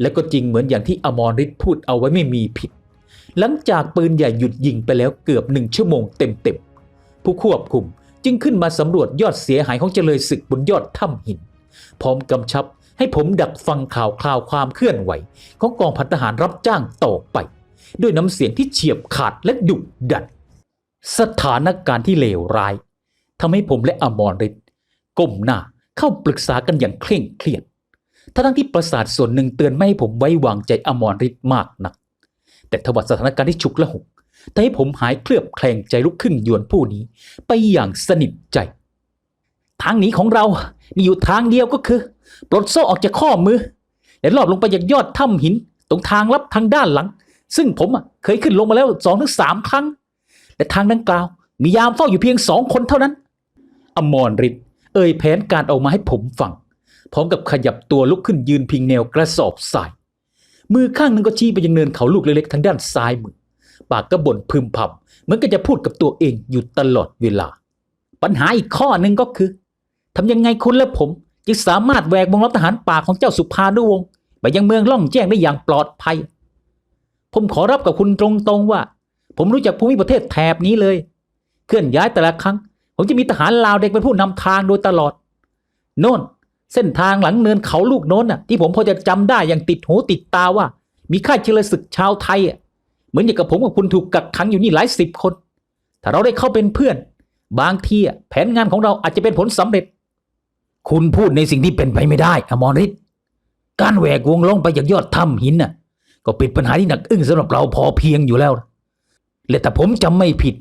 และก็จริงเหมือนอย่างที่อมรฤทธิ์พูดเอาไว้ไม่มีผิด หลังจากปืนใหญ่หยุดยิงไปแล้วเกือบหนึ่งชั่วโมงเต็มๆผู้ควบคุมจึงขึ้นมาสำรวจยอดเสียหายของเจริญศึกบนยอดถ้ำหิน พร้อมกำชับให้ผมดักฟังข่าวคราวความเคลื่อนไหว ของกองพันทหารรับจ้างต่อไป ด้วยน้ำเสียงที่เฉียบขาดและดุดัน สถานการณ์ที่เลวร้ายทำให้ผมและอมรฤทธิ์ก้มหน้าเข้าปรึกษากันอย่างเคร่งเครียด ทั้งที่ประสาทส่วนหนึ่งเตือนไม่ให้ผมไว้วางใจอมรฤทธิ์มากนัก แต่ทว่าสถานการณ์ที่ฉุกละหุกทำให้ผมหายเคลือบแคลงใจลุกขึ้นยวนผู้นี้ ไปอย่างสนิทใจ ทางหนีของเรา มีอยู่ทางเดียวก็คือ ปลดโซ่ออกจากข้อมือ และลอบลงไปจากยอดถ้ำหิน ตรงทางลับทางด้านหลัง ซึ่งผมอะเคยขึ้นลงมาแล้วสองถึงสามครั้งและทางดังกล่าว มียามเฝ้าอยู่เพียงสองคนเท่านั้น อมรฤทธิ์เอ่ยแผนการออกมาให้ผมฟัง พร้อมกับขยับตัวลุกขึ้นยืนพิงแนวกระสอบทราย มือข้างหนึงก็ชี้ไปยังเนินเขาลูกเล็กๆทางด้านซ้ายมือ ปากก็บ่นพึมพำเหมือนกับจะพูดกับตัวเองอยู่ตลอดเวลา ปัญหาอีกข้อหนึ่งก็คือทำยังไงคุณและผมจะสามารถแหวกวงล้อมทหารป่าของเจ้าสุภานุวงศ์ไปยังเมืองล่องแจ้งได้อย่างปลอดภัย ผมขอรับกับคุณตรงๆว่า ผมรู้จักภูมิประเทศแถบนี้เลย เคลื่อนย้ายแต่ละครั้ง ผมจะมีทหารลาวเด็กเป็นผู้นำทางโดยตลอด โน่น เส้นทางหลังเนินเขาลูกโน้นน่ะที่ผมพอจะจำได้อย่างติดหูติดตาว่า มีค่ายเชลศึกชาวไทยอะเหมือนอย่างกับผมกับคุณถูกกักขังอยู่นี่หลายสิบคน ถ้าเราได้เข้าเป็นเพื่อน บางทีอะแผนงานของเราอาจจะเป็นผลสำเร็จ คุณพูดในสิ่งที่เป็นไปไม่ได้อมรฤทธิ์การแหวกวงลงไปจากยอดถ้ำหินน่ะ ก็เป็นปัญหาที่หนักอึ้งสำหรับเราพอเพียงอยู่แล้วและแต่ผมจำไม่ผิด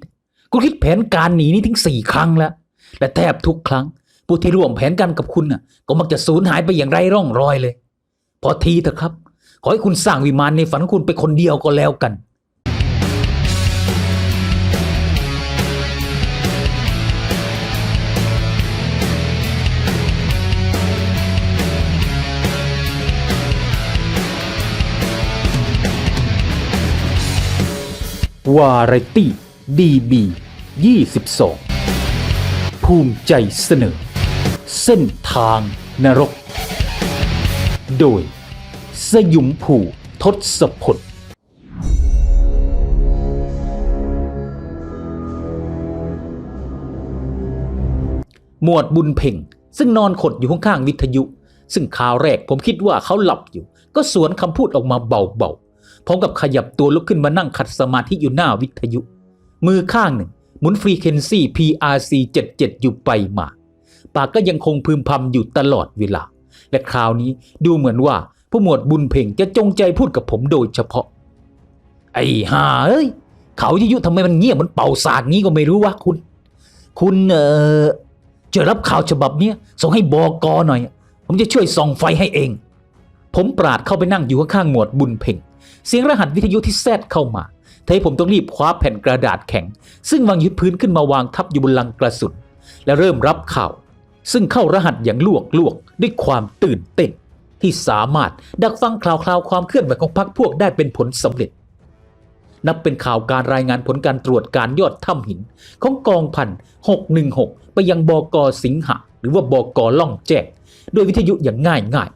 คุณคิดแผนการหนีนี้ถึงสี่ครั้งแล้วและแทบทุกครั้ง ผู้ที่ร่วมแผนกันกับคุณน่ะ ก็มักจะสูญหายไปอย่างไร้ร่องรอยเลย พอทีเถอะครับ ขอให้คุณสร้างวิมานในฝันของคุณไปคนเดียวก็แล้วกันวาไรตี้ดีบี22 ภูมิใจเสนอ เส้นทางนรก โดย สยุมผูทศพลหมวดบุญเพ่ง ซึ่งนอนขดอยู่ข้างๆวิทยุ ซึ่งข่าวแรกผมคิดว่าเขาหลับอยู่ ก็สวนคำพูดออกมาเบาๆพร้อมกับขยับตัวลุกขึ้นมานั่งขัดสมาธิอยู่หน้าวิทยุ มือข้างหนึ่ง หมุนฟรีเคนซี่ PRC 77 อยู่ไปมา ปากก็ยังคงพึมพำอยู่ตลอดเวลา และคราวนี้ดูเหมือนว่าผู้หมวดบุญเพ่งจะจงใจพูดกับผมโดยเฉพาะ ไอ้ห่าเอ้ย เขาวิทยุทำไมมันเงียบเหมันเป่าสากงี้ก็ไม่รู้วะคุณ คุณเออจะรับข่าวฉบับเนี้ยส่งให้บอกอหน่อย ผมจะช่วยส่องไฟให้เอง ผมปราดเข้าไปนั่งอยู่ข้างๆหมวดบุญเพ่งเสียงรหัสวิทยุที่แซดเข้ามาทำให้ผมต้องรีบคว้าแผ่นกระดาษแข็ง ซึ่งวางยึดพื้นขึ้นมาวางทับอยู่บนลังกระสุน และเริ่มรับข่าว ซึ่งเข้ารหัสอย่างลวกลวกด้วยความตื่นเต้น ที่สามารถดักฟังข่าวคราวความเคลื่อนไหวของพรรคพวกได้เป็นผลสำเร็จ นับเป็นข่าวการรายงานผลการตรวจการยอดถ้ำหิน ของกองพัน616 ไปยังบกสิงหะ หรือว่าบกล่องแจ้งโดยวิทยุอย่างง่ายง่าย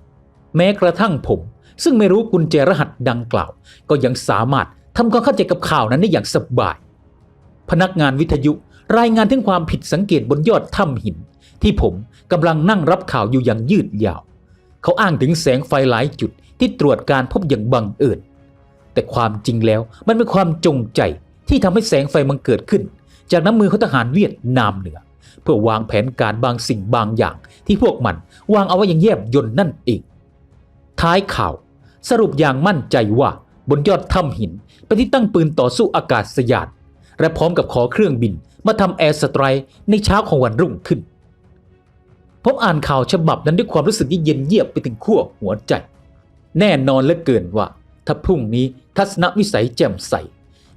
แม้กระทั่งผม ซึ่งไม่รู้กุญแจรหัสดังกล่าว ก็ยังสามารถทำความเข้าใจกับข่าวนั้นได้อย่างสบาย พนักงานวิทยุรายงานถึงความผิดสังเกตบนยอดถ้ำหิน ที่ผมกำลังนั่งรับข่าวอยู่อย่างยืดยาว เขาอ้างถึงแสงไฟหลายจุดที่ตรวจการพบอย่างบังเอิญแต่ความจริงแล้วมันเป็นความจงใจที่ทำให้แสงไฟมันเกิดขึ้น จากน้ำมือของทหารเวียดนามเหนือ เพื่อวางแผนการบางสิ่งบางอย่าง ที่พวกมันวางเอาไว้อย่างแยบยนต์นั่นเอง ท้ายข่าวสรุปอย่างมั่นใจว่าบนยอดถ้ำหินเป็นที่ตั้งปืนต่อสู้อากาศยานและพร้อมกับขอเครื่องบินมาทำแอร์สไตร์ในเช้าของวันรุ่งขึ้น ผมอ่านข่าวฉบับนั้นด้วยความรู้สึกที่เย็นเยียบไปถึงขั้วหัวใจ แน่นอนเหลือเกินว่า ถ้าพรุ่งนี้ทัศนวิสัยแจ่มใส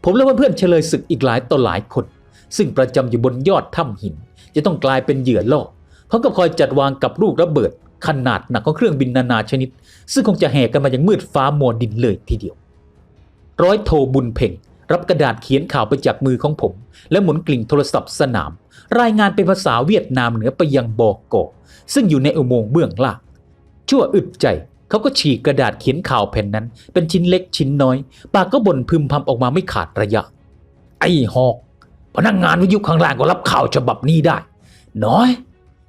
ผมและเพื่อนๆเฉลยศึกอีกหลายต่อหลายคน ซึ่งประจำอยู่บนยอดถ้ำหิน จะต้องกลายเป็นเหยื่อล่อพร้อมกับคอยจัดวางกับลูกระเบิด ขนาดหนักของเครื่องบินนานาชนิด ซึ่งคงจะแห่กันมาอย่างมืดฟ้ามัวดินเลยทีเดียว ร้อยโทบุญเพ่ง รับกระดาษเขียนข่าวไปจากมือของผม และหมุนกลิ่งโทรศัพท์สนาม รายงานเป็นภาษาเวียดนามเหนือไปยังบอกกซึ่งอยู่ในอุโมงค์เบื้องล่างชั่วอึดใจเขาก็ฉีกกระดาษเขียนข่าวแผ่นนั้น เป็นชิ้นเล็กชิ้นน้อย ปากก็บ่นพึมพำออกมาไม่ขาดระยะ ไอ้หอก พนักงงานวิทยุข้างล่างก็รับข่าวฉบับนี้ได้ น้อย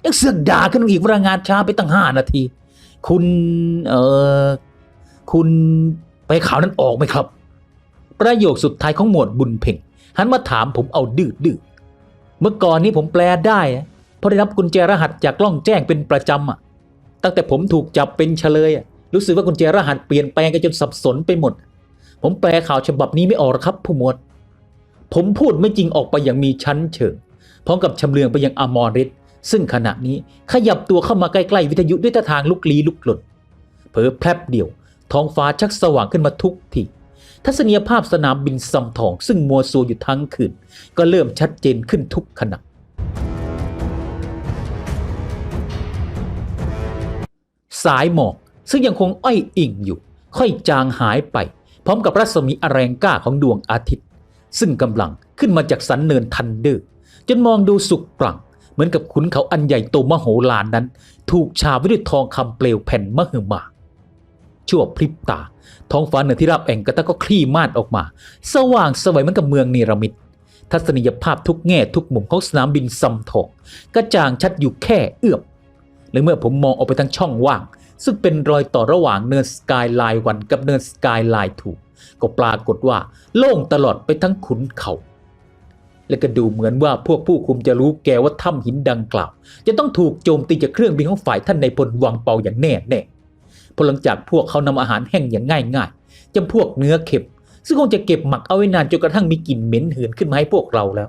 ยังเสือกด่าขึ้นอีกว่างานช้าไปตั้งห้านาที คุณเออคุณไปข่าวนั้นออกไหมครับ ประโยคสุดท้ายของหมวดบุญเพ่งหันมาถามผมเอาดื้อดื้อเมื่อก่อนนี้ผมแปลได้เพราะได้รับกุญแจรหัสจากกล้องแจ้งเป็นประจำอะ ตั้งแต่ผมถูกจับเป็นเฉลยอะรู้สึกว่ากุญแจรหัสเปลี่ยนแปลงกันจนสับสนไปหมด ผมแปลข่าวฉบับนี้ไม่ออกครับผู้หมวด ผมพูดไม่จริงออกไปอย่างมีชั้นเชิงพร้อมกับชำเลืองไปยังอมรฤทธิ์ซึ่งขณะนี้ขยับตัวเข้ามาใกล้ๆวิทยุด้วยท่าทางลุกลี้ลุกหลนเผลอแพรบเดียวท้องฟ้าชักสว่างขึ้นมาทุกที ทัศนียภาพสนามบินซำทอง ซึ่งมัวซัวอยู่ทั้งคืน ก็เริ่มชัดเจนขึ้นทุกขณะสายหมอกซึ่งยังคงอ้อยอิ่งอยู่ ค่อยจางหายไป พร้อมกับรัศมีอแรงกล้าของดวงอาทิตย์ ซึ่งกำลังขึ้นมาจากสันเนินทันเดอร์ จนมองดูสุกปรัง เหมือนกับขุนเขาอันใหญ่โตมโหฬารนั้น ถูกฉาบไว้ด้วยทองคำเปลวแผ่นมหึมา ชั่วพริบตา ท้องฟ้าเหนือที่ราบแอ่งกระตะก็คลี่ม่านออกมา สว่างสวยเหมือนกับเมืองเนรมิตทัศนียภาพทุกแง่ทุกมุมของสนามบินซำทองกระจ่างชัดอยู่แค่เอื้อมและเมื่อผมมองออกไปทางช่องว่าง ซึ่งเป็นรอยต่อระหว่างเนินสกายไลน์วันกับเนินสกายไลน์ทูก็ปรากฏว่าโล่งตลอดไปทั้งขุนเขา และก็ดูเหมือนว่าพวกผู้คุมจะรู้แกว่าถ้ำหินดังกล่าว จะต้องถูกโจมตีจากเครื่องบินของฝ่ายท่านในพลวังเปาอย่างแน่แน่ พลังจากพวกเขานำอาหารแห้งอย่างง่ายง่ายๆจำพวกเนื้อเข็มซึ่งคงจะเก็บหมักเอาไว้นานจนกระทั่งมีกลิ่นเหม็นหืนขึ้นมาให้พวกเราแล้ว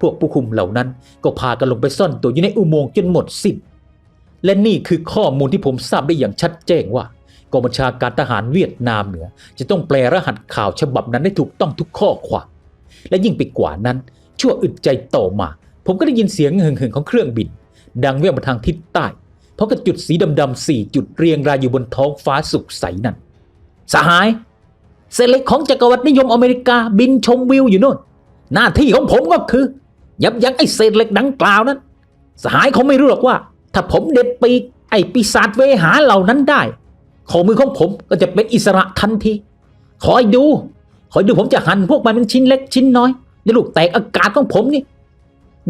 พวกผู้คุมเหล่านั้นก็พากันลงไปซ่อนตัวอยู่ในอุโมงค์จนหมดสิ้นและนี่คือข้อมูลที่ผมทราบได้อย่างชัดแจ้งว่ากองบัญชาการทหารเวียดนามเหนือ จะต้องแปลรหัสข่าวฉบับนั้นให้ถูกต้องทุกข้อความ และยิ่งไปกว่านั้น ชั่วอึดใจต่อมา ผมก็ได้ยินเสียงหึ่งๆของเครื่องบิน ดังแว่วมาทางทิศใต้ พราะกระจุดสีดำๆสี่จุดเรียงรายอยู่บนท้องฟ้าสุกใสนั่น สหาย เซเล็กของจักรวรรดินิยมอเมริกาบินชมวิวอยู่โน่น หน้าที่ของผมก็คือ ยับยั้งไอ้เศษเหล็กดังกล่าวนั้น สหายเขาไม่รู้หรอกว่า ถ้าผมเด็ดปีกไอ้ปีศาจเวหาเหล่านั้นได้ข้อมือของผมก็จะเป็นอิสระทันทีคอยดูคอยดูผมจะหั่นพวกมันเป็นชิ้นเล็กชิ้นน้อยในลูกแตกอากาศของผมนี่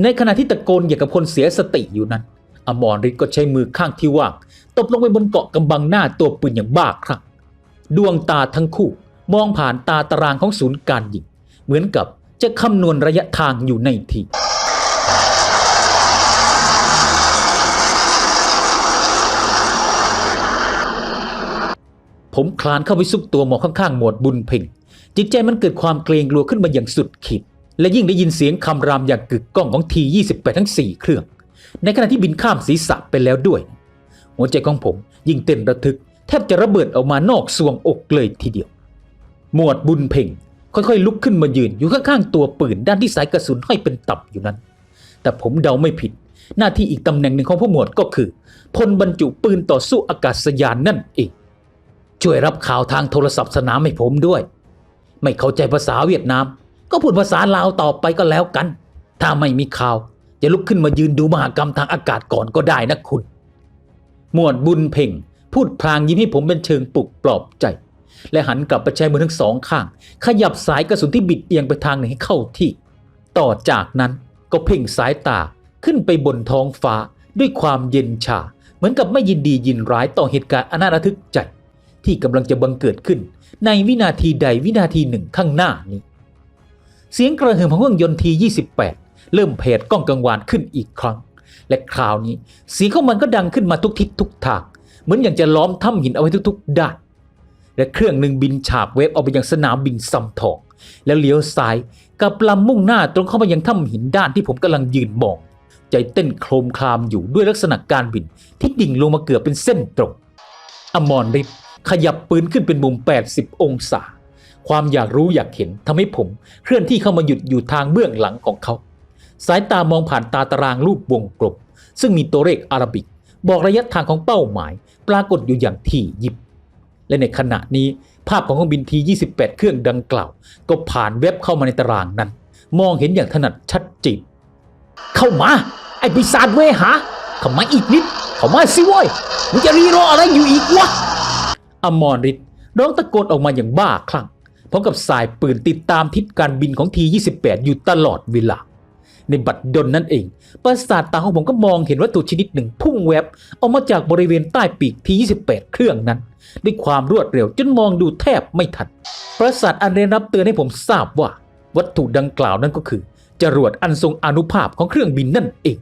ในขณะที่ตะโกนอย่างกับคนเสียสติอยู่นั้น อมรฤทธิ์ก็ใช้มือข้างที่ว่างตบลงไปบนเกาะกำบังหน้าตัวปืนอย่างบ้าคลั่งดวงตาทั้งคู่มองผ่านตาตารางของศูนย์การยิง เหมือนกับจะคำนวณระยะทางอยู่ในทีผมคลานเข้าไปซุกตัวหมอบข้างๆ หมวดบุญเพ่ง จิตใจมันเกิดความเกรงกลัวขึ้นมาอย่างสุดขีด และยิ่งได้ยินเสียงคำรามอย่างกึกก้องของที 28 ทั้ง 4 เครื่อง ในขณะที่บินข้ามศีรษะไปแล้วด้วย หัวใจของผมยิ่งเต้นระทึก แทบจะระเบิดออกมานอกสวงอกเลยทีเดียว หมวดบุญเพ่งค่อยๆ ลุกขึ้นมายืนอยู่ข้างๆตัวปืนด้านที่สายกระสุนห้อยเป็นตับอยู่นั้น แต่ผมเดาไม่ผิด หน้าที่อีกตำแหน่งหนึ่งของผู้หมวดก็คือพลบรรจุปืนต่อสู้อากาศยานนั่นเองช่วยรับข่าวทางโทรศัพท์สนามให้ผมด้วย ไม่เข้าใจภาษาเวียดนาม ก็พูดภาษาลาวต่อไปก็แล้วกัน ถ้าไม่มีข่าว จะลุกขึ้นมายืนดูมหากรรมทางอากาศก่อนก็ได้นะคุณ หมวดบุญเพ่ง พูดพลางยิ้มให้ผมเป็นเชิงปลุกปลอบใจ และหันกลับไปใช้มือทั้งสองข้าง ขยับสายกระสุนที่บิดเอียงไปทางหนึ่งให้เข้าที่ ต่อจากนั้นก็เพ่งสายตาขึ้นไปบนท้องฟ้าด้วยความเย็นชา เหมือนกับไม่ยินดียินร้ายต่อเหตุการณ์อนาระทึกใจ ที่กำลังจะบังเกิดขึ้น ในวินาทีใดวินาทีหนึ่งข้างหน้านี้ เสียงกระหึ่มของเครื่องยนต์ที 28 เริ่มเพดกล้องกังวานขึ้นอีกครั้ง และคราวนี้เสียงของมันก็ดังขึ้นมาทุกทิศทุกทางเหมือนอย่างจะล้อมถ้ำหินเอาไว้ทุกๆด้านและเครื่องหนึ่งบินฉาบเวฟออกไปยังสนามบินซำทอง แล้วเลี้ยวซ้ายกับลำมุ่งหน้าตรงเข้ามายังถ้ำหินด้านที่ผมกำลังยืนมอง ใจเต้นโครมครามอยู่ด้วยลักษณะการบินที่ดิ่งลงมาเกือบเป็นเส้นตรง อมรฤทธิ์ขยับปืนขึ้นเป็นมุม 80 องศา ความอยากรู้อยากเห็นทำให้ผมเคลื่อนที่เข้ามาหยุดอยู่ทางเบื้องหลังของเขา สายตามองผ่านตาตารางรูปวงกลมซึ่งมีตัวเลขอาราบิก บอกระยะทางของเป้าหมาย ปรากฏอยู่อย่างที่ยิบ และในขณะนี้ภาพของเครื่องบินที 28 เครื่องดังกล่าว ก็ผ่านเว็บเข้ามาในตารางนั้น มองเห็นอย่างถนัดชัดเจนเข้ามา ไอ้ปีศาจเวหาเข้ามาอีกนิดเข้ามาสิเว้ยมึงจะรีรออะไรอยู่อีกวะอมรฤทธิ์ร้องตะโกนออกมาอย่างบ้าคลั่งพร้อมกับสายปืนติดตามทิศการบินของที 28 อยู่ตลอดเวลา ในบัดดลนั่นเอง ประสาทตาของผมก็มองเห็นวัตถุชนิดหนึ่งพุ่งแวบออกมาจากบริเวณใต้ปีกที28 เครื่องนั้น ด้วยความรวดเร็วจนมองดูแทบไม่ทัน ประสาทอันเรนรับเตือนให้ผมทราบว่า วัตถุดังกล่าวนั้นก็คือ จรวดอันทรงอนุภาพของเครื่องบินนั่นเอง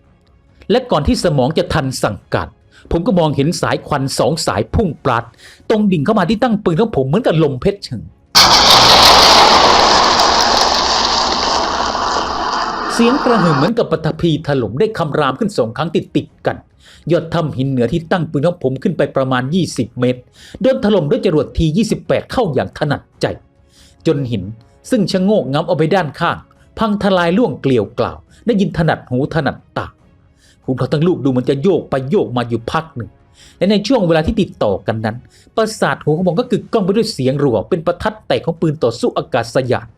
และก่อนที่สมองจะทันสั่งการผมก็มองเห็นสายควันสองสายพุ่งปลัด ตรงดิ่งเข้ามาที่ตั้งปืนของผมเหมือนกับลมเพชรชิง เสียงกระหึ่มเหมือนกับปฐพีถล่มได้คำรามขึ้นสองครั้งติดติดกัน ยอดถ้ำหินเหนือที่ตั้งปืนของผมขึ้นไปประมาณ 20 เมตร โดนถล่มด้วยจรวดที 28 เข้าอย่างถนัดใจ จนหินซึ่งชะโงกง้ำเอาไปด้านข้าง พังทลายล่วงเกลียวกล่าว ได้ยินถนัดหูถนัดตาคุณเขาทั้งลูกดูเหมันจะโยกไปโยกมาอยู่พักหนึ่งและในช่วงเวลาที่ติดต่อกันนั้น ประสาทหูของผมก็กึกก้องไปด้วยเสียงรัวเป็นประทัดแตกของปืนต่อสู้อากาศยาน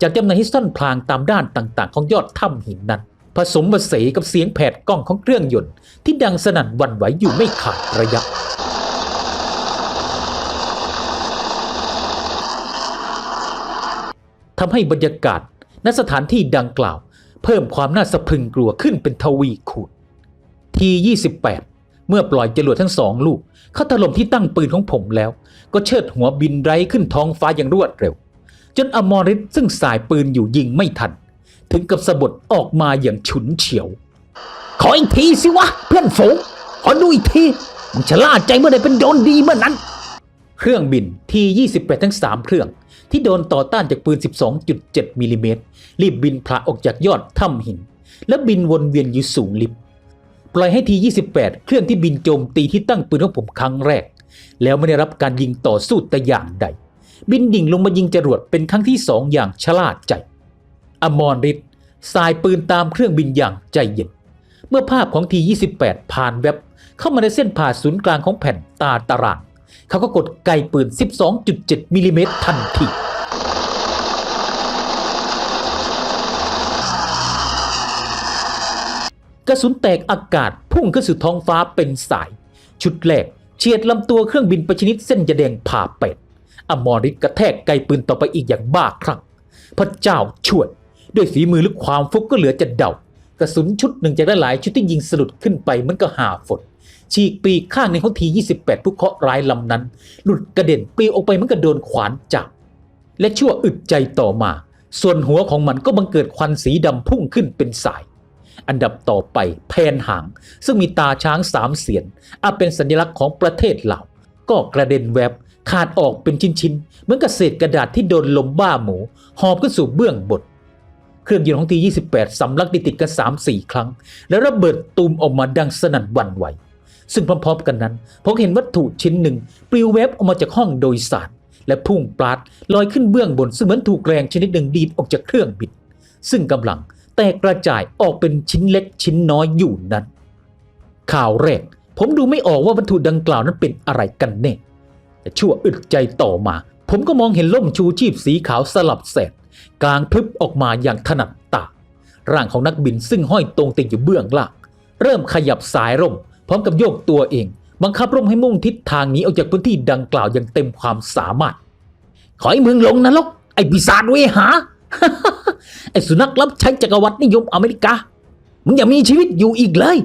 จากจำนวนที่ซ่อนพลางตามด้านต่างๆ ของยอดถ้ำหินนั้น ผสมผสานกับเสียงแผดกล้องของเครื่องยนต์ ที่ดังสนั่นวันไหวอยู่ไม่ขาดระยะทำให้บรรยากาศณสถานที่ดังกล่าว เพิ่มความน่าสะพรึงกลัวขึ้นเป็นทวีคูณที28 เมื่อปล่อยจรวดทั้งสองลูกเข้าถล่มที่ตั้งปืนของผมแล้ว ก็เชิดหัวบินไร้ขึ้นท้องฟ้าอย่างรวดเร็ว จนอมริตซึ่งสายปืนอยู่ยิงไม่ทัน ถึงกับสะบัดออกมาอย่างฉุนเฉียว ขออีกทีสิวะ เพื่อนฝูงขอดูอีกทีมึงชะล่าใจเมื่อใดเป็นโดนดีเมื่อนั้น เครื่องบินที28 ทั้ง 3 เครื่อง ที่โดนต่อต้านจากปืน 12.7มิลลิเมตรรีบบินพละออกจากยอดถ้ำหิน และบินวนเวียนอยู่สูงลิบปล่อยให้ที28 เครื่องที่บินโจมตีที่ตั้งปืนของผมครั้งแรก แล้วไม่ได้รับการยิงต่อสู้แต่อย่างใด บินดิ่งลงมายิงจรวดเป็นครั้งที่สองอย่างฉลาดใจ อมรฤทธิ์สายปืนตามเครื่องบินอย่างใจเย็น เมื่อภาพของที 28 ผ่านแว็บ เข้ามาในเส้นผ่าศูนย์กลางของแผ่นตาตาราง เขาก็กดไกปืน 12.7มิลลิเมตรทันทีกระสุนแตกอากาศพุ่งขึ้นสู่ท้องฟ้าเป็นสาย ชุดแรกเฉียดลำตัวเครื่องบินไปชนิดเส้นยะแดงผ่าเป็ด อมอริตกระแทกไกปืนต่อไปอีกอย่างบ้าคลั่ง พระเจ้าช่วยด้วยฝีมือหรือความฟุกก็เหลือจะเดากระสุนชุดหนึ่งจากหลายชุดที่ยิงสลุดขึ้นไปมันก็หาฝนฉีกปีกข้างในของที 28 ผู้เคราะห์ร้ายลำนั้น หลุดกระเด็นปลิวออกไปมันก็โดนขวานจับ และชั่วอึดใจต่อมา ส่วนหัวของมันก็บังเกิดควันสีดำพุ่งขึ้นเป็นสาย อันดับต่อไปแพนหาง ซึ่งมีตาช้างสามเสียนอาเป็นสัญลักษณ์ของประเทศเหล่าก็กระเด็นแวบ ขาดออกเป็นชิ้นๆ เหมือนกับเศษกระดาษที่โดนลมบ้าหมู หอบขึ้นสู่เบื้องบนเครื่องยนต์ของที 28 สำลักติดติดๆกัน3-4 ครั้ง แล้วระเบิดตูมออกมาดังสนั่นหวั่นไหว ซึ่งพร้อมๆกันนั้นผมเห็นวัตถุชิ้นหนึ่งปลิวแวบออกมาจากห้องโดยสาร และพุ่งปราดลอยขึ้นเบื้องบน ซึ่งเหมือนถูกแรงชนิดหนึ่งดีดออกจากเครื่องบิน ซึ่งกำลังแตกกระจายออกเป็นชิ้นเล็กชิ้นน้อยอยู่นั้น ข่าวแรก ผมดูไม่ออกว่าวัตถุดังกล่าวนั้นเป็นอะไรกันแน่ แต่ชั่วอึดใจต่อมา ผมก็มองเห็นล่มชูชีพสีขาวสลับแสดกลางพลึบออกมาอย่างถนัดตาร่างของนักบินซึ่งห้อยตรงติดอยู่เบื้องล่างเริ่มขยับสายร่ม พร้อมกับโยกตัวเอง บังคับร่มให้มุ่งทิศทางหนี้ออกจากพื้นที่ดังกล่าวอย่างเต็มความสามารถ ขอให้มึงลงนรกไอ้ปีศาจเวหาไอ้สุนัขรับใช้จักรวรรดินิยมอเมริกามึงอย่ามีชีวิตอยู่อีกเลย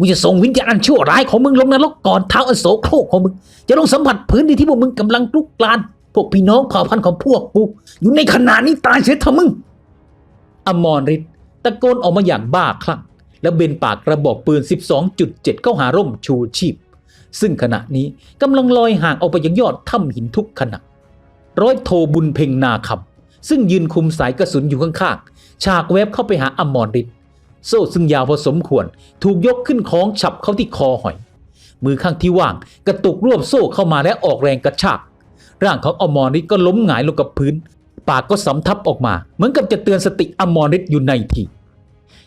กูจะส่งวิญญาณชั่วร้ายของมึงลงนรกก่อนเท้าอโศกโครกของมึง จะลงสัมผัสพื้นที่ที่พวกมึงกำลังลุกลาน พวกพี่น้องเผ่าพันธุ์ของพวกกู อยู่ในขณะนี้ตายเสียเถอะมึง อมรฤทธิ์ตะโกนออกมาอย่างบ้าคลั่ง แล้วเบนปากกระบอกปืน 12.7 เข้าหาร่มชูชีพ ซึ่งขณะนี้กำลังลอยห่างออกไปยังยอดถ้ำหินทุกขณะร้อยโทบุญเพ็งนาคำซึ่งยืนคุมสายกระสุนอยู่ข้างๆฉากแวบเข้าไปหาอมรฤทธิ์ โซ่ซึ่งยาวพอสมควร ถูกยกขึ้นคล้องฉับเข้าที่คอหอย มือข้างที่ว่างกระตุกรวบโซ่เข้ามาและออกแรงกระชาก ร่างของอมรฤทธิ์ก็ล้มหงายลงกับพื้น ปากก็สำทับออกมา เหมือนกับจะเตือนสติอมรฤทธิ์อยู่ในที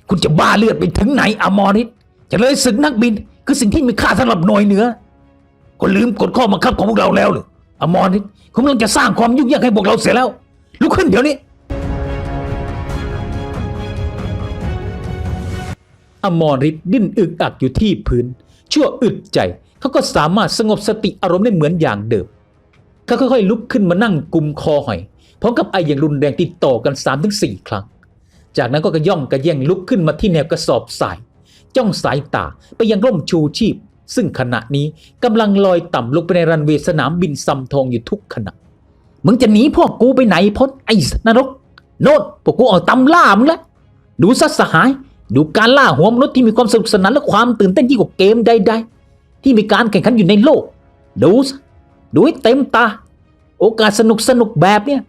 คุณจะบ้าเลือดไปถึงไหนอมรฤทธิ์จะเลยศึกนักบิน คือสิ่งที่มีค่าสำหรับหน่วยเหนือก็ลืมกฎข้อบังคับของพวกเราแล้วหรืออมรฤทธิ์คุณกำลังจะสร้างความยุ่งยากให้พวกเราเสียแล้วลุกขึ้นเดี๋ยวนี้ อมรฤทธิ์ดิ้นอึกอักอยู่ที่พื้น ชั่วอึดใจเขาก็สามารถสงบสติอารมณ์ได้เหมือนอย่างเดิมเขาค่อยๆลุกขึ้นมานั่งกุมคอหอยพร้อมกับไออย่างรุนแรงติดต่อกัน3าถึงสครั้ง จากนั้นก็กระย่องกระแย่งลุกขึ้นมาที่แนวกระสอบทราย จ้องสายตาไปยังร่มชูชีพ ซึ่งขณะนี้กำลังลอยต่ำลงไปในรันเวย์สนามบินซัมทองอยู่ทุกขณะมึงจะหนีพวกกูไปไหนพดไอ้นรก โนดพวกกูออกตำล่ามึงแล้วดูซะสหาย ดูการล่าหัวมนุษย์ที่มีความสนุกสนานและความตื่นเต้นยิ่งกว่าเกมใด ๆ ที่มีการแข่งขันอยู่ในโลก ดูดูให้เต็มตา โอกาสสนุกสนุกๆแบบเนี้ย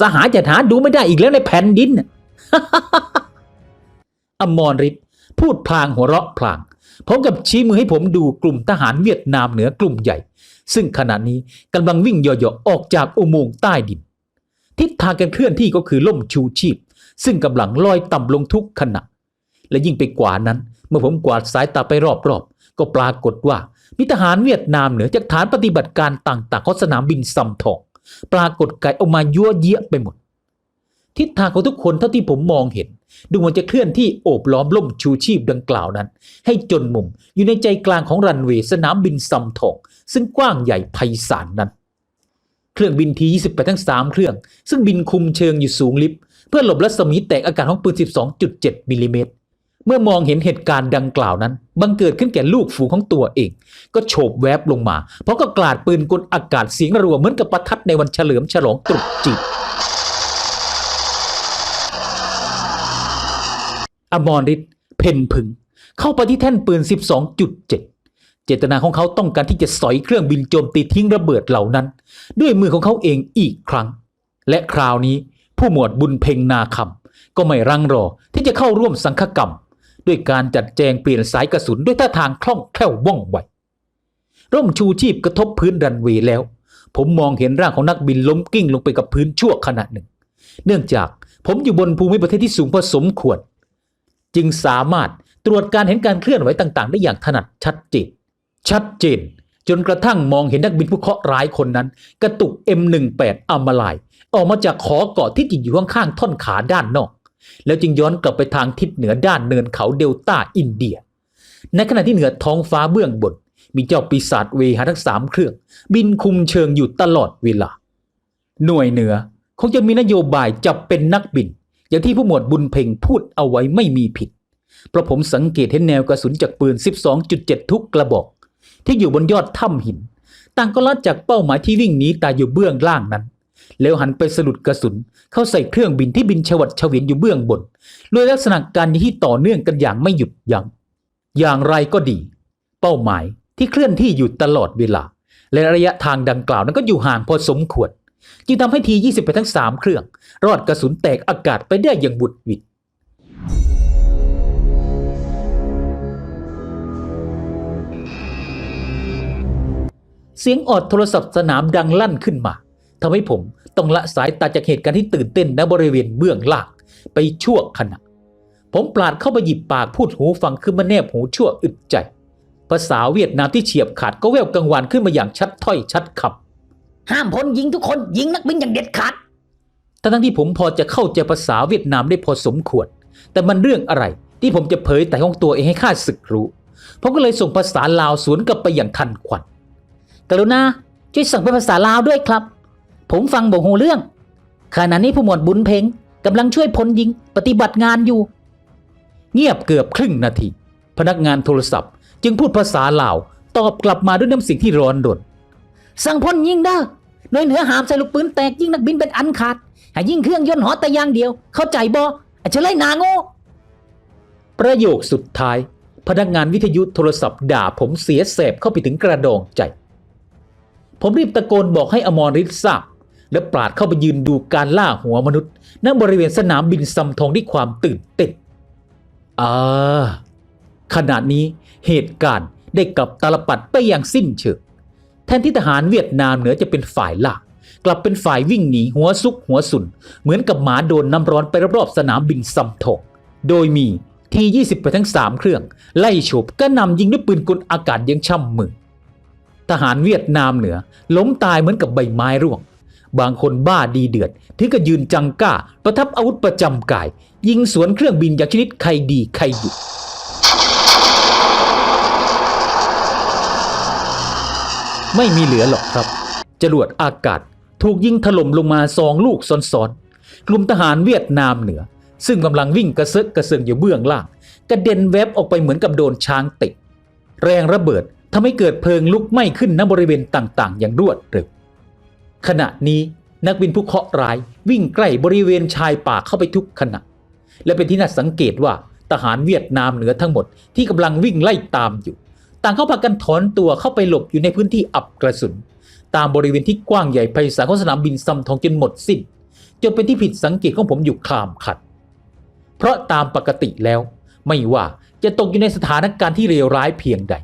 สหายจะหาดูไม่ได้อีกแล้วในแผ่นดินน่ะอมรฤทธิ์พูดพลางหัวเราะพลางพร้อมกับชี้มือให้ผมดูกลุ่มทหารเวียดนามเหนือกลุ่มใหญ่ ซึ่งขณะนี้กำลังวิ่งย่อๆออกจากอุโมงค์ใต้ดิน ทิศทางการเคลื่อนที่ก็คือล่มชูชีพ ซึ่งกำลังลอยต่ำลงทุกขณะ และยิ่งไปกว่านั้น เมื่อผมกวาดสายตาไปรอบๆก็ปรากฏว่า มีทหารเวียดนามเหนือจากฐานปฏิบัติการต่างๆของสนามบินซัมทอง ปรากฏกายออกมายั่วเยียไปหมด ทิศทางของทุกคนเท่าที่ผมมองเห็น ดูเหมือนจะเคลื่อนที่โอบล้อมล่มชูชีพดังกล่าวนั้น ให้จนมุมอยู่ในใจกลางของรันเวย์สนามบินซัมทองซึ่งกว้างใหญ่ไพศาลนั้นเครื่องบินที28 ทั้ง 3 เครื่อง ซึ่งบินคุมเชิงอยู่สูงลิฟต์เพื่อหลบรัศมีแตกอากาศของปืน 12.7 มิลลิเมตร เมื่อมองเห็นเหตุการณ์ดังกล่าวนั้น บังเกิดขึ้นแก่ลูกฝูงของตัวเอง ก็โฉบแวบลงมา เพราะก็กลาดปืนกลอากาศเสียงรัวเหมือนกับประทัดในวันเฉลิมฉลองตรุษจีนอมรฤทธิ์เพ่นผึง เข้าไปที่แท่นปืน 12.7 เจตนาของเขาต้องการที่จะสอยเครื่องบินโจมตีทิ้งระเบิดเหล่านั้น ด้วยมือของเขาเองอีกครั้ง และคราวนี้ผู้หมวดบุญเพ็งนาคำก็ไม่รังรอที่จะเข้าร่วมสังฆกรรม ด้วยการจัดแจงเปลี่ยนสายกระสุนด้วยท่าทางคล่องแคล่วว่องไวร่มชูชีพกระทบพื้นรันเวย์แล้ว ผมมองเห็นร่างของนักบินล้มกิ้งลงไปกับพื้นชั่วขณะหนึ่ง เนื่องจากผมอยู่บนภูมิประเทศที่สูงพอสมควร จึงสามารถตรวจการเห็นการเคลื่อนไหวต่าง ๆ ได้อย่างถนัดชัดเจนชัดเจน จนกระทั่งมองเห็นนักบินผู้เคราะห์ร้ายคนนั้น กระตุก M18 อัมมาลายออกมาจากขอเกาะที่ติดอยู่ข้างๆท่อนขาด้านนอก แล้วจึงย้อนกลับไปทางทิศเหนือด้านเนินเขาเดลต้าอินเดีย ในขณะที่เหนือท้องฟ้าเบื้องบน มีเจ้าปีศาจเวหาทั้งสามเครื่อง บินคุมเชิงอยู่ตลอดเวลา หน่วยเหนือคงจะมีนโยบายจับเป็นนักบิน อย่างที่ผู้หมวดบุญเพ่งพูดเอาไว้ไม่มีผิด เพราะผมสังเกตเห็นแนวกระสุนจากปืน 12.7 ทุกกระบอก ที่อยู่บนยอดถ้ำหิน ต่างก็ลัดจากเป้าหมายที่วิ่งหนีตายอยู่เบื้องล่างนั้น แล้วหันไปสะดุดกระสุน เข้าใส่เครื่องบินที่บินชวัดเฉวียนอยู่เบื้องบนโดยลักษณะการยิงที่ต่อเนื่องกันอย่างไม่หยุดยัง้งอย่างไรก็ดี เป้าหมายที่เคลื่อนที่อยู่ตลอดเวลา และระยะทางดังกล่าวนั้นก็อยู่ห่างพอสมควร จึงทำให้ที 20 ไปทั้ง 3 เครื่อง รอดกระสุนแตกอากาศไปได้อย่างบุดหวิดเสียงออดโทรศัพท์สนามดังลั่นขึ้นมาทำให้ผม ต้องละสายตาจากเหตุการณ์ที่ตื่นเต้นณบริเวณเบื้องล่างไปชั่วขณะ ผมปลาดเข้าไปหยิบปากพูดหูฟังขึ้นมาแนบหูชั่วอึดใจ ภาษาเวียดนามที่เฉียบขาดก็แววกังวานขึ้นมาอย่างชัดถ้อยชัดคำห้ามพลยิงทุกคนยิงนักบินอย่างเด็ดขาดทั้งๆที่ผมพอจะเข้าใจภาษาเวียดนามได้พอสมควร แต่มันเรื่องอะไรที่ผมจะเผยแต่ของตัวเองให้ข้าศึกรู้ผมก็เลยส่งภาษาลาวสวนกลับไปอย่างทันควันกรุณาช่วยสั่งเป็นภาษาลาวด้วยครับ ผมฟังบอกหูเรื่อง ขณะนี้ผู้หมวดบุญเพ็งกำลังช่วยพลยิงปฏิบัติงานอยู่ เงียบเกือบครึ่งนาที พนักงานโทรศัพท์ จึงพูดภาษาลาวตอบกลับมาด้วยน้ำเสียงที่ร้อนรนสั่งพลยิงเด้อหน่วยเหนือหามใส่ลูกปืนแตกยิงนักบินเป็นอันขาดให้ยิงเครื่องยนต์หอแต่ยางเดียว เข้าใจบ่อาจจะไล่นาโง่ประโยคสุดท้าย พนักงานวิทยุโทรศัพท์ด่าผมเสียแสบเข้าไปถึงกระดองใจ ผมรีบตะโกนบอกให้อมรฤทธิ์ทราบ และปราดเข้าไปยืนดูการล่าหัวมนุษย์ณบริเวณสนามบินซัมทองด้วยความตื่นเต้นอ่าขณะนี้เหตุการณ์ได้กลับตาลปัดไปอย่างสิ้นเชิงแทนที่ทหารเวียดนามเหนือจะเป็นฝ่ายล่ากลับเป็นฝ่ายวิ่งหนีหัวซุกหัวสุน เหมือนกับหมาโดนน้ำร้อนไปรอบๆสนามบินซัมทองโดยมีที20 ไปทั้ง 3 เครื่อง ไล่ฉบก็นำยิงด้วยปืนกลอากาศยังช่ำมือ ทหารเวียดนามเหนือ ล้มตายเหมือนกับใบไม้ร่วง บางคนบ้าดีเดือด ถึงกับยืนจังก้า ประทับอาวุธประจำกาย ยิงสวนเครื่องบินอย่างชนิดใครดีใครหยุดไม่มีเหลือหรอกครับ จรวดอากาศถูกยิงถล่มลงมาสองลูกซ้อนๆ กลุ่มทหารเวียดนามเหนือ ซึ่งกำลังวิ่งกระเซาะกระเซิงอยู่เบื้องล่าง กระเด็นแวบออกไปเหมือนกับโดนช้างเตะแรงระเบิดทำให้เกิดเพลิงลุกไหม้ขึ้นณบริเวณต่างๆ อย่างรวดเร็ว ขณะนี้นักบินผู้เคราะห์ร้ายวิ่งใกล้บริเวณชายป่าเข้าไปทุกขณะ และเป็นที่น่าสังเกตว่าทหารเวียดนามเหนือทั้งหมดที่กำลังวิ่งไล่ตามอยู่ ต่างเข้าพากันถอนตัวเข้าไปหลบอยู่ในพื้นที่อับกระสุน ตามบริเวณที่กว้างใหญ่ไพศาลของสนามบินซัมทองจนหมดสิ้นจนเป็นที่ผิดสังเกตของผมอยู่คลามขัด เพราะตามปกติแล้ว ไม่ว่าจะตกอยู่ในสถานการณ์ที่เลวร้ายเพียงใด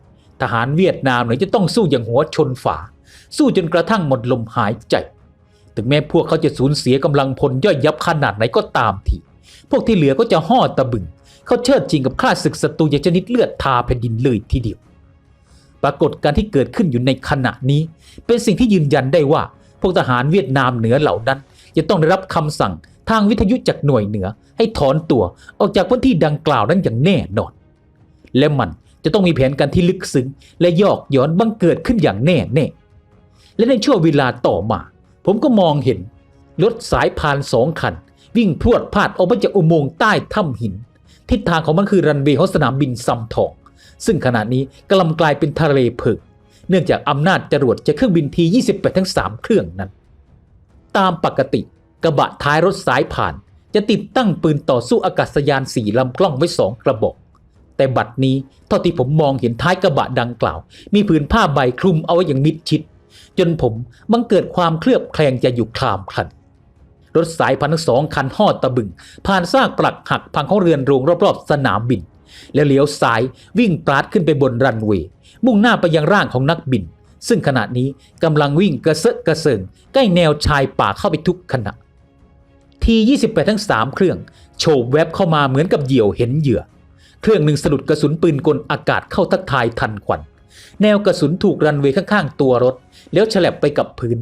ทหารเวียดนามเหนือจะต้องสู้อย่างหัวชนฝา สู้จนกระทั่งหมดลมหายใจ ถึงแม้พวกเขาจะสูญเสียกำลังพลย่อยยับขนาดไหนก็ตามที พวกที่เหลือก็จะห่อตะบึง เขาเชิดจริงกับข้าศึกศัตรูอย่างชนิดเลือดทาแผ่นดินเลยทีเดียว ปรากฏการที่เกิดขึ้นอยู่ในขณะนี้ เป็นสิ่งที่ยืนยันได้ว่า พวกทหารเวียดนามเหนือเหล่านั้น จะต้องได้รับคำสั่งทางวิทยุจากหน่วยเหนือให้ถอนตัวออกจากพื้นที่ดังกล่าวนั้นอย่างแน่นอน และมันจะต้องมีแผนการที่ลึกซึ้งและยอกย้อนบังเกิดขึ้นอย่างแน่แน่ และในช่วงเวลาต่อมา ผมก็มองเห็นรถสายพานสองคัน วิ่งพรวดพลาดออกมาจากอุโมงค์ใต้ถ้ำหิน ทิศทางของมันคือรันเวย์ของสนามบินซัมทอง ซึ่งขณะนี้กำลังกลายเป็นทะเลเพิงเนื่องจากอำนาจจรวดจากเครื่องบินที28 ทั้ง 3 เครื่องนั้น ตามปกติกระบะท้ายรถสายผ่าน จะติดตั้งปืนต่อสู้อากาศยานสี่ลำกล้องไว้สองกระบอก แต่บัดนี้เท่าที่ผมมองเห็นท้ายกระบะดังกล่าว มีผืนผ้าใบคลุมเอาไว้อย่างมิดชิด จนผมบังเกิดความเคลือบแคลงใจอยู่คลามคลันรถสายพันทั้งสองคันหอดตะบึง ผ่านซากปรักหักพังของเรือนโรงรอบๆสนามบิน แล้วเลี้ยวซ้ายวิ่งปราดขึ้นไปบนรันเวย์มุ่งหน้าไปยังร่างของนักบิน ซึ่งขณะนี้กำลังวิ่งกระเซาะกระเซิงใกล้แนวชายป่าเข้าไปทุกขณะที28 ทั้ง 3 เครื่อง โฉบแวบเข้ามาเหมือนกับเหยี่ยวเห็นเหยื่อ เครื่องหนึ่งสะดุดกระสุนปืนกลอากาศเข้าทักทายทันควัน แนวกระสุนถูกรันเวย์ข้างๆ ตัวรถ แล้วฉลับไปกับพื้น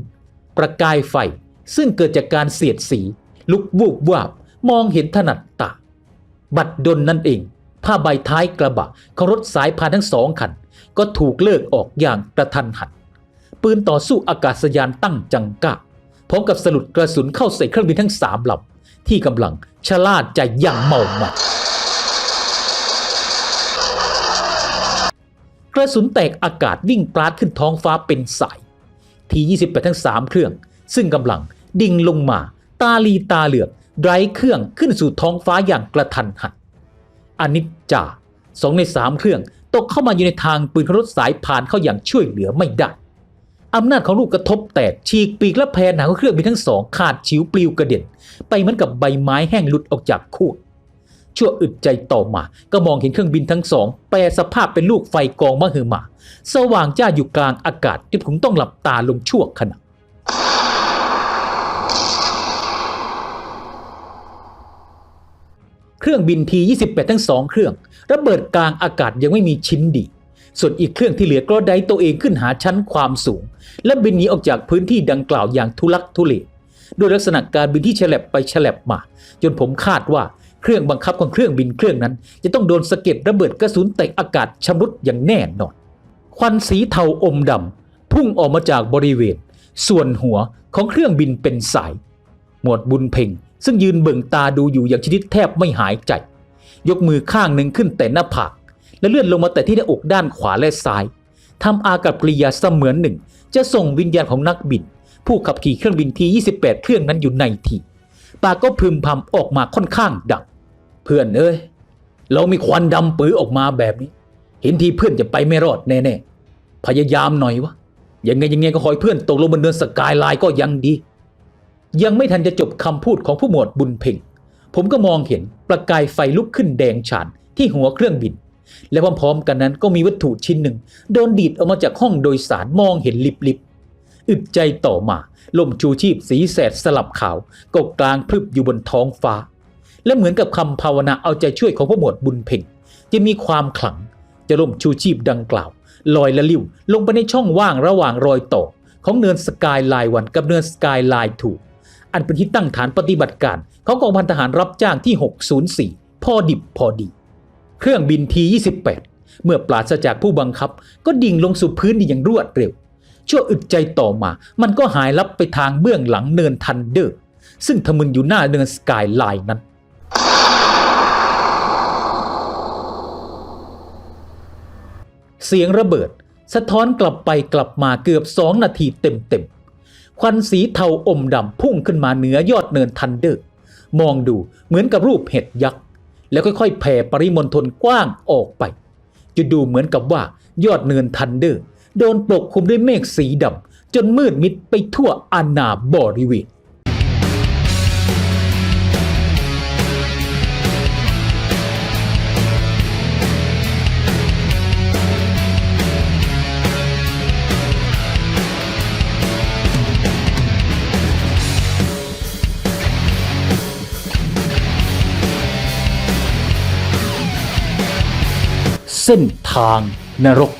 ประกายไฟ ซึ่งเกิดจากการเสียดสี ลุกวูบวาบมองเห็นถนัดตา บัดดลนั่นเอง ผ้าใบท้ายกระบะของรถสายพานทั้งสองคัน ก็ถูกเลิกออกอย่างกระทันหัน ปืนต่อสู้อากาศยานตั้งจังกะพร้อมกับสลุดกระสุนเข้าใส่เครื่องบินทั้งสามลำที่กำลังชะล่าใจอย่างเมามัน กระสุนแตกอากาศวิ่งปราดขึ้นท้องฟ้าเป็นสาย ที28 ทั้ง 3 เครื่อง ซึ่งกำลังดิ่งลงมา ตาลีตาเหลือกไร้เครื่องขึ้นสู่ท้องฟ้าอย่างกระทันหันอนิจจาสองในสามเครื่องตกเข้ามาอยู่ในทางปืนของรถสายผ่านเข้าอย่างช่วยเหลือไม่ได้อำนาจของลูกกระทบแตกฉีกปีกและแพรหนังของเครื่องบินทั้งสองขาดฉิวปลิวกระเด็นไปเหมือนกับใบไม้แห้งหลุดออกจากขั้ว ชั่วอึดใจต่อมา ก็มองเห็นเครื่องบินทั้งสอง แปรสภาพเป็นลูกไฟกองมหึมา สว่างจ้าอยู่กลางอากาศที่ผมต้องหลับตาลงชั่วขณะเครื่องบินที 28 ทั้งสองเครื่อง ระเบิดกลางอากาศยังไม่มีชิ้นดี ส่วนอีกเครื่องที่เหลือก็ได้ตัวเองขึ้นหาชั้นความสูง และบินหนีออกจากพื้นที่ดังกล่าวอย่างทุลักทุเลโดยลักษณะการบินที่ฉลับไปฉลับมา จนผมคาดว่า เครื่องบังคับของเครื่องบินเครื่องนั้น จะต้องโดนสะเก็ดระเบิดกระสุนแตกอากาศชำรุดอย่างแน่นอน ควันสีเทาอมดำพุ่งออกมาจากบริเวณ ส่วนหัวของเครื่องบินเป็นสาย หมวดบุญเพ่งซึ่งยืนเบิ่งตาดูอยู่อย่างชนิดแทบไม่หายใจ ยกมือข้างหนึ่งขึ้นแต่หน้าผาก และเลื่อนลงมาแต่ที่หน้าอกด้านขวาและซ้ายทำอากับกริยาเสมือนหนึ่ง จะส่งวิญญาณของนักบิน ผู้ขับขี่เครื่องบินที28 เครื่องนั้นอยู่ในทีปากก็พึมพำออกมาค่อนข้างดัง เพื่อนเอ้ยเรามีควันดำปื้อออกมาแบบนี้ เห็นทีเพื่อนจะไปไม่รอดแน่ๆพยายามหน่อยวะยังไงยังไงก็ขอให้เพื่อนตกลงบนเนินสกายไลน์ก็ยังดี ยังไม่ทันจะจบคำพูดของผู้หมวดบุญเพ่ง ผมก็มองเห็นประกายไฟลุกขึ้นแดงฉานที่หัวเครื่องบิน และพร้อมๆกันนั้นก็มีวัตถุชิ้นหนึ่งโดนดีดออกมาจากห้องโดยสารมองเห็นลิบๆอึดใจต่อมาลมชูชีพสีแสดสลับขาวก็กลางพรึบอยู่บนท้องฟ้า และเหมือนกับคำภาวนาเอาใจช่วยของผู้หมวดบุญเพ่งจะมีความขลังจะล่มชูชีพดังกล่าว ลอยละลิ้วลงไปในช่องว่างระหว่างรอยต่อ ของเนินสกายไลน์วันกับเนินสกายไลน์ทูกอันเป็นที่ตั้งฐานปฏิบัติการของกองพันทหารรับจ้างที่ 604 พอดิบพอดี เครื่องบินที 28 เมื่อปราศจากผู้บังคับ ก็ดิ่งลงสู่พื้นดินอย่างรวดเร็ว ชั่วอึดใจต่อมา มันก็หายลับไปทางเบื้องหลังเนินทันเดอร์ ซึ่งทะมึนอยู่หน้าเนินสกายไลน์นั้น เสียงระเบิด สะท้อนกลับไปกลับมาเกือบสองนาทีเต็มๆ ควันสีเทาอมดำพุ่งขึ้นมาเหนือยอดเนินทันเดอร์ มองดูเหมือนกับรูปเห็ดยักษ์ แล้วค่อยๆ แผ่ปริมณฑลกว้างออกไป จะดูเหมือนกับว่ายอดเนินทันเดอร์ โดนปกคลุมด้วยเมฆสีดำจนมืดมิดไปทั่วอาณาบริเวณ เส้นทางนรก